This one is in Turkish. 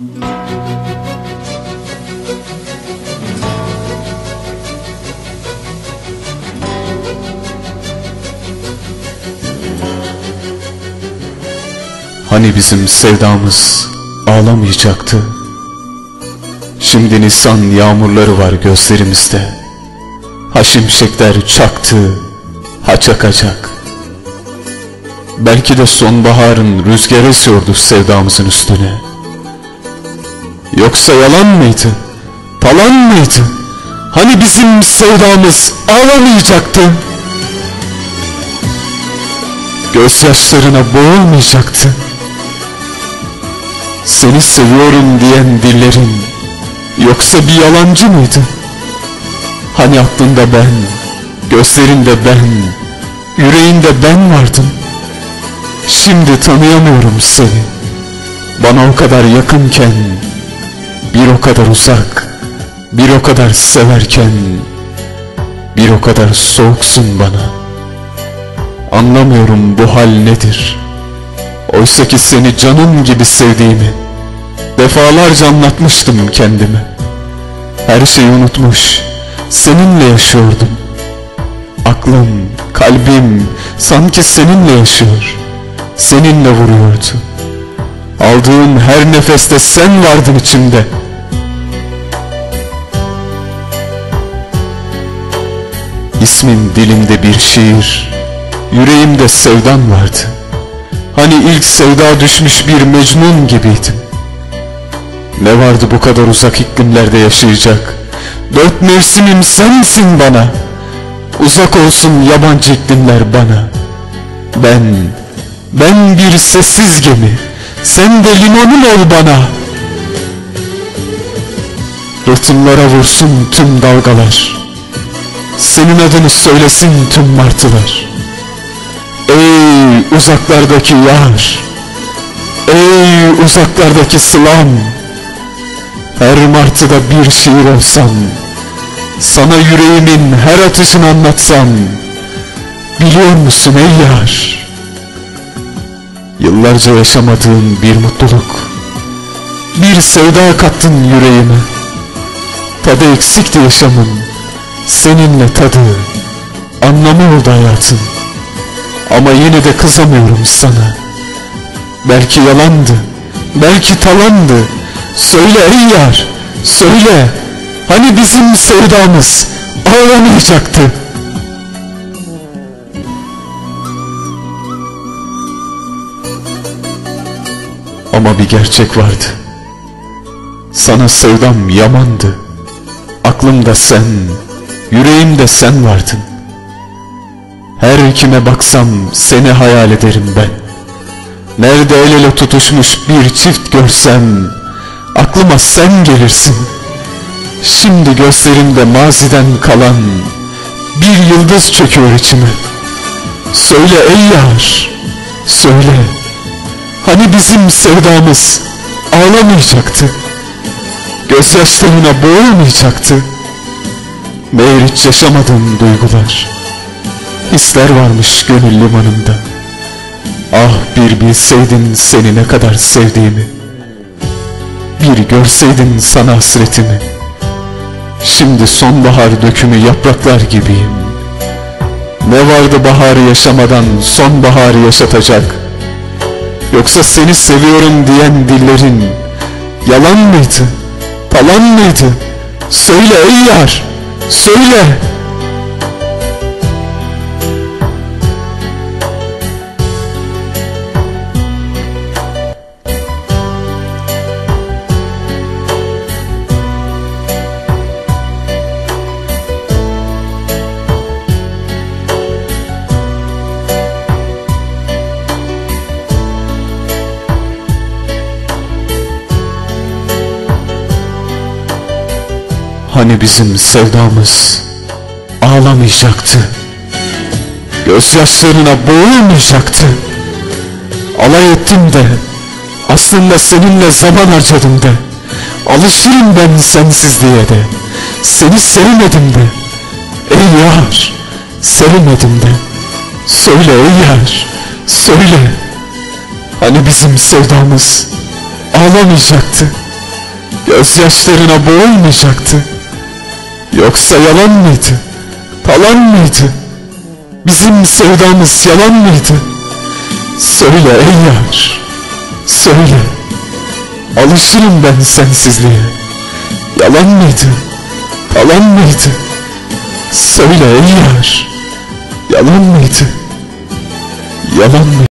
Hani bizim sevdamız ağlamayacaktı? Şimdi Nisan yağmurları var gözlerimizde. Ha şimşekler çaktı Ha çakacak. Belki de sonbaharın rüzgarı esiyordu sevdamızın üstüne Yoksa yalan mıydı? Talan mıydı? Hani bizim sevdamız ağlamayacaktı? Gözyaşlarına boğulmayacaktı Seni seviyorum diyen dillerin Yoksa bir yalancı mıydı? Hani aklında ben, gözlerinde ben, yüreğinde ben vardım Şimdi tanıyamıyorum seni Bana o kadar yakınken Bir o kadar uzak Bir o kadar severken Bir o kadar soğuksun bana. Anlamıyorum bu hal nedir. Oysa ki seni canım gibi sevdiğimi Defalarca anlatmıştım kendime. Her şeyi unutmuş Seninle yaşıyordum. Aklım, kalbim Sanki seninle yaşıyor Seninle vuruyordu. Aldığım her nefeste sen vardın içimde İsmin dilimde bir şiir Yüreğimde sevdan vardı. Hani ilk sevda düşmüş bir mecnun gibiydim. Ne vardı bu kadar uzak iklimlerde yaşayacak? Dört mevsimim sensin bana Uzak olsun yabancı iklimler bana. Ben, ben bir sessiz gemi Sen de limonum ol bana. Rıhtımlara vursun tüm dalgalar Senin adını söylesin tüm martılar. Ey uzaklardaki yar Ey uzaklardaki sılam. Her martıda bir şiir olsam Sana yüreğimin her atışını anlatsam Biliyor musun ey yar? Yıllarca yaşamadığın bir mutluluk Bir sevda kattın yüreğime. Tadı eksikti yaşamın Seninle tadı Anlamı oldu hayatın ama yine de kızamıyorum sana. Belki yalandı Belki talandı. Söyle ey yar Söyle. Hani bizim sevdamız Ağlamayacaktı? Ama bir gerçek vardı. Sana sevdam yamandı. Aklımda sen Yüreğimde sen vardın. Her kime baksam seni hayal ederim ben. Nerede el ele tutuşmuş bir çift görsem Aklıma sen gelirsin. Şimdi gözlerimde maziden kalan Bir yıldız çöküyor içime. Söyle ey yar Söyle. Hani bizim sevdamız Ağlamayacaktı? Gözyaşlarına boğulmayacaktı Meğer hiç yaşamadığım duygular. Hisler varmış gönül limanında Ah bir bilseydin seni ne kadar sevdiğimi. Bir görseydin sana hasretimi. Şimdi sonbahar dökümü yapraklar gibiyim. Ne vardı baharı yaşamadan sonbaharı yaşatacak? Yoksa seni seviyorum diyen dillerin Yalan mıydı? Talan mıydı? Söyle ey yar Söyle Hani bizim sevdamız ağlamayacaktı? Gözyaşlarına boğulmayacaktı? Alay ettim de Aslında seninle zaman harcadım de Alışırım ben sensizliğe de Seni sevmedim de. Ey yar Sevmedim de. Söyle ey yar Söyle. Hani bizim sevdamız Ağlamayacaktı? Gözyaşlarına boğulmayacaktı. Yoksa yalan mıydı? Talan mıydı? Bizim sevdamız yalan mıydı? Söyle ey yar, söyle. Alışırım ben sensizliğe. Yalan mıydı? Talan mıydı? Söyle ey yar, yalan mıydı? Yalan mıydı?